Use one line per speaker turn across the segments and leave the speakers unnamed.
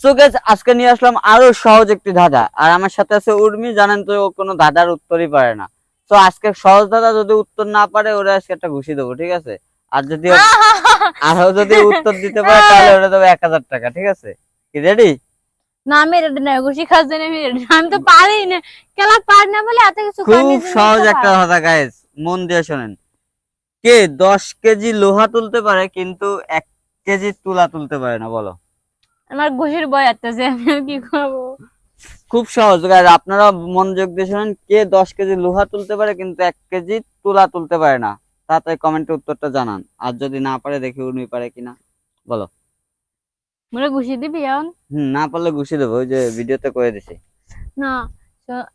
So আজকে নিয়ে আসলাম আরও সহজ একটি ধাঁধা। আর আমার সাথে আছে উর্মি জানেন তো ও কোনো ধাঁধার উত্তরই পারে না। তো আজকে সহজ ধাঁধা যদি উত্তর না পারে ওরা আজকে একটা ঘুষি দেবো ঠিক আছে? আর যদি আরও যদি উত্তর দিতে পারে তাহলে ওরা দেবো এক হাজার টাকা ঠিক আছে? কি রেডি
না আমি রেডি না ঘুষি খাস জন্য আমি ready আমি তো পারি না। খেলা পারি না বলে এত কিছু
খুব সহজ একটা ধাঁধা গাইস মন দিয়ে শোনেন। কে দশ কেজি লোহা তুলতে পারে কিন্তু এক কেজি তুলা তুলতে পারে না বলো।
আমার ঘুষির বয় আসতেছে আমি কি করব
খুব সহজ আপনারা মনোযোগ দিয়ে শোনেন কে দশ কেজি লোহা তুলতে পারে কিন্তু এক কেজি তুলা তুলতে পারে না? তাড়াতাড়ি কমেন্টে উত্তরটা জানান। আর যদি না পারে দেখি উর্মি পারে কিনা। বলো।
মনে ঘুষি দিবি এখন?
হুম না পারলে ঘুষি দেবো ওই যে ভিডিওতে করে দিছি।
না তো-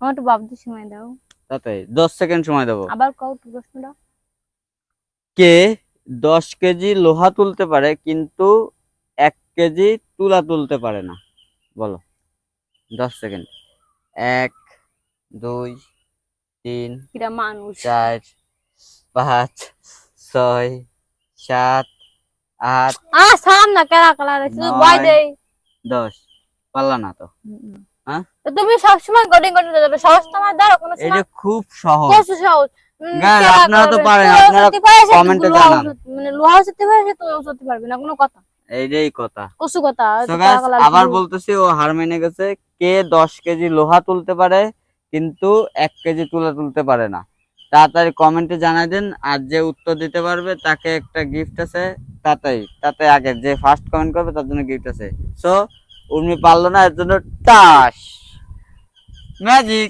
আমার একটু ভাবতে সময় দাও।
তাড়াতাড়ি দশ সেকেন্ড সময় দেবো।
আবার কও প্রশ্নটা।
কে দশ কেজি লোহা তুলতে পারে কিন্তু কেজি তুলা তুলতে পারে না। বলো দশ সেকেন্ড। এক দুই তিন চার পাঁচ ছয় সাত আট
কেরা
দশ। পারলা না তো। হ্যাঁ?
তুমি সবসময় গডিং গডিং যাবে। সহজ তোমার দ্বারা কোনো
এটা খুব সহজ।
কষ্ট সহজ?
আপনারা তো পারেন, আপনারা
লোহাও
জানান।
মানে লোহাও সত্যি পারিস তুইও সত্যি পারবি না কোনো কথা।
এইটাই কথা।
কসু কথা
আবার বলতেছি ও হার মেনে গেছে। কে দশ কেজি লোহা তুলতে পারে কিন্তু এক কেজি তুলা তুলতে পারে না। তাড়াতাড়ি কমেন্টে জানাই দেন আর যে উত্তর দিতে পারবে তাকে একটা গিফট আছে তাতেই তাতে আগে যে ফার্স্ট কমেন্ট করবে তার জন্য গিফট আছে। সো উর্মি পারল না এর জন্য টাস। ম্যাজিক